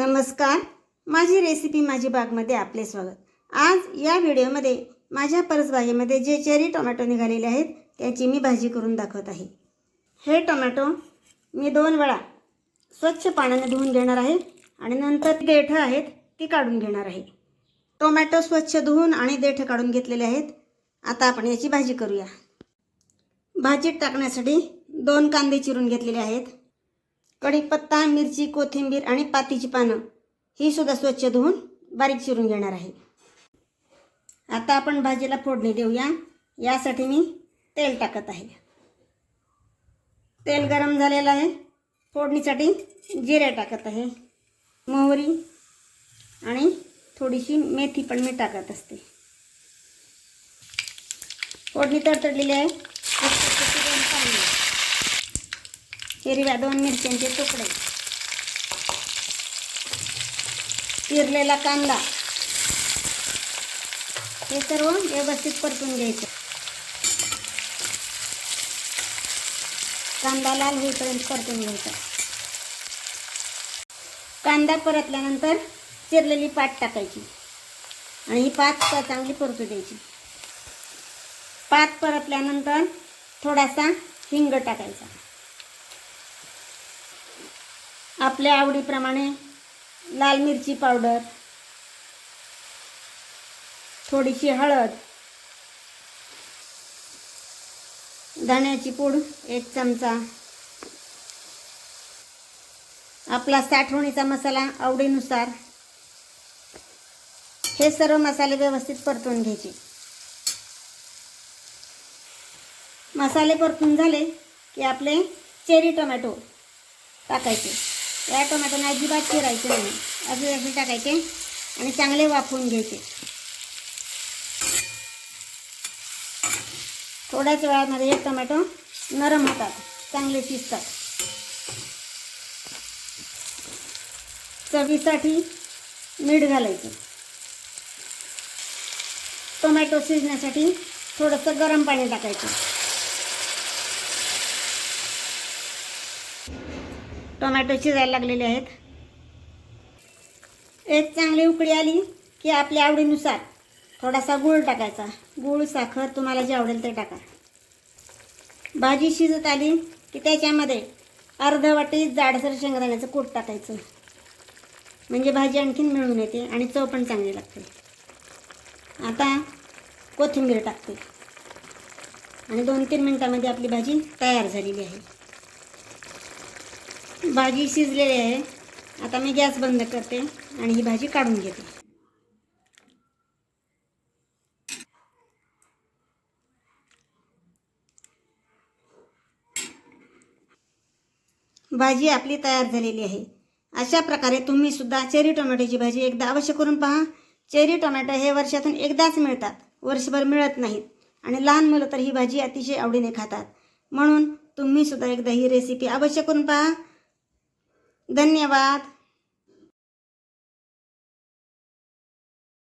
नमस्कार. माझी रेसिपी माझी बागमध्ये आपले स्वागत. आज या व्हिडिओमध्ये माझ्या परसबागेमध्ये जे चेरी टोमॅटो निघालेले आहेत त्याची मी भाजी करून दाखवत आहे. हे टोमॅटो मी दोन वेळा स्वच्छ पाण्याने धुवून घेणार आहे आणि नंतर देठं आहेत ती काढून घेणार आहे. टोमॅटो स्वच्छ धुवून आणि देठं काढून घेतलेले आहेत. आता आपण याची भाजी करूया. भाजीत टाकण्यासाठी दोन कांदे चिरून घेतलेले आहेत. कढीपत्ता मिरची कोथिंबीर आणि पातीची पानं ही सुद्धा स्वच्छ धुवून बारीक चिरून घेणार आहे. आता आपण भाजीला फोडणी देऊया. यासाठी मी तेल टाकत आहे. तेल गरम झालेलं आहे. फोडणीसाठी जिरे टाकत आहे. मोहरी आणि थोडीशी मेथी पण मी टाकत असते. फोडणी तडतडलेली आहे. हिरव्या दोन मिरच्यांचे तुकडे. चिरलेला कांदा. हे सर्व व्यवस्थित परतून घ्यायचं. कांदा लाल होईपर्यंत परतून घ्यायचा. कांदा परतल्यानंतर चिरलेली पात टाकायची. आणि ही पात चांगली परतू द्यायची. पात परतल्यानंतर थोडासा हिंग टाकायचा. आपल्या आवडीप्रमाणे लाल मिरची पावडर थोडीशी हळद धण्याची पूड एक चमचा. आपला साठवणीचा मसाला आवडीनुसार हे सर्व मसाले व्यवस्थित परतून घ्यायचे. मसाले परतून झाले की आपले चेरी टोमॅटो टाकायचे. या टोमॅटोने अजिबात चिरायचं नाही. अजून असे टाकायचे आणि चांगले वाफवून घ्यायचे. थोड्याच वेळामध्ये हे टोमॅटो नरम होतात चांगले शिजतात. चवीसाठी मीठ घालायचं. टोमॅटो शिजण्यासाठी थोडंसं गरम पाणी टाकायचं. टोमॅटो शिजायला लागलेले आहेत. एक चांगली उकळी आली की आपल्या आवडीनुसार थोडासा गूळ टाकायचा. गूळ साखर तुम्हाला जे आवडेल ते टाका. भाजी शिजत आली की त्याच्यामध्ये अर्ध वाटी जाडसर शेंगदाण्याचं कूट टाकायचं. म्हणजे भाजी आणखीन मिळून येते आणि चव पण चांगली लागते. आता कोथिंबीर टाकते. आणि दोन तीन मिनटामध्ये आपली भाजी तयार झालेली आहे. भाजी शिजलेली आहे. आता मी गॅस बंद करते आणि ही भाजी काढून घेते. भाजी आपली तयार झालेली आहे. अशा प्रकारे तुम्ही सुद्धा चेरी टोमॅटोची भाजी एकदा अवश्य करून पहा. चेरी टोमॅटो हे वर्षातून एकदाच मिळतात. वर्षभर मिळत नाहीत. आणि लहान मुलं तर ही भाजी अतिशय आवडीने खातात. म्हणून तुम्ही सुद्धा एकदा ही रेसिपी अवश्य करून पहा. धन्यवाद.